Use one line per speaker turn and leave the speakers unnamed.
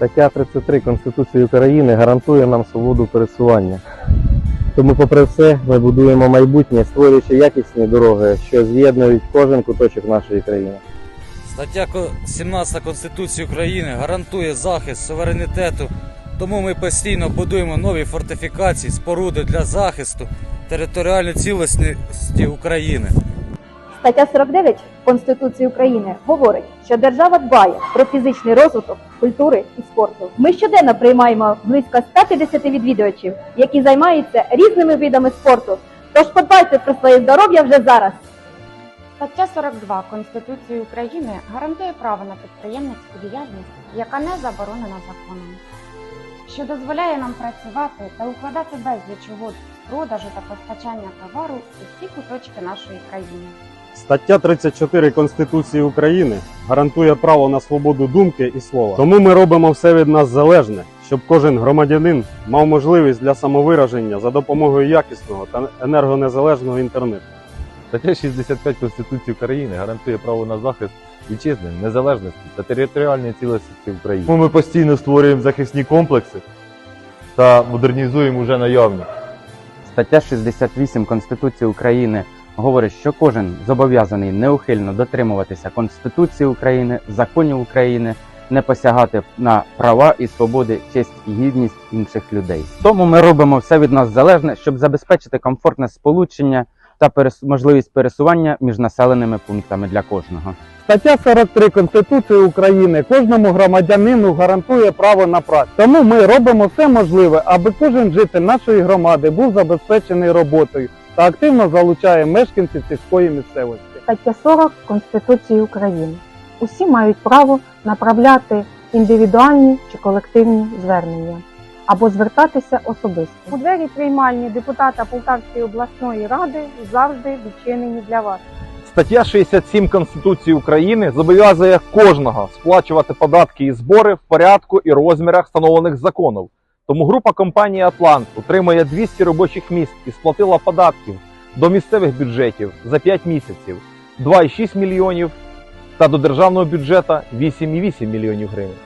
Стаття 33 Конституції України гарантує нам свободу пересування. Тому, попри все, ми будуємо майбутнє, створюючи якісні дороги, що з'єднують кожен куточок нашої країни.
Стаття 17 Конституції України гарантує захист суверенітету, тому ми постійно будуємо нові фортифікації, споруди для захисту територіальної цілісності України.
Стаття 49 Конституції України говорить, що держава дбає про фізичний розвиток культури і спорту. Ми щоденно приймаємо близько 150 відвідувачів, які займаються різними видами спорту. Тож подбайте про своє здоров'я вже зараз.
Стаття 42 Конституції України гарантує право на підприємницьку діяльність, яка не заборонена законом, що дозволяє нам працювати та укладати безліч угод продажу та постачання товару у всі куточки нашої країни.
Стаття 34 Конституції України гарантує право на свободу думки і слова. Тому ми робимо все від нас залежне, щоб кожен громадянин мав можливість для самовираження за допомогою якісного та енергонезалежного інтернету.
Стаття 65 Конституції України гарантує право на захист вітчизни, незалежності та територіальної цілісності України. Тому ми постійно створюємо захисні комплекси та модернізуємо вже наявні.
Стаття 68 Конституції України говорить, що кожен зобов'язаний неухильно дотримуватися Конституції України, законів України, не посягати на права і свободи, честь і гідність інших людей. Тому ми робимо все від нас залежне, щоб забезпечити комфортне сполучення та перес- можливість пересування між населеними пунктами для кожного.
Стаття 43 Конституції України кожному громадянину гарантує право на працю. Тому ми робимо все можливе, аби кожен житель нашої громади був забезпечений роботою та активно залучає мешканців сільської місцевості.
Стаття 40 Конституції України. Усі мають право направляти індивідуальні чи колективні звернення або звертатися особисто. У двері приймальні депутата Полтавської обласної ради завжди відчинені для вас.
Стаття 67 Конституції України зобов'язує кожного сплачувати податки і збори в порядку і розмірах встановлених законом. Тому група компанії Атлант утримує 200 робочих місць і сплатила податків до місцевих бюджетів за 5 місяців 2,6 мільйонів та до державного бюджету 8,8 мільйонів гривень.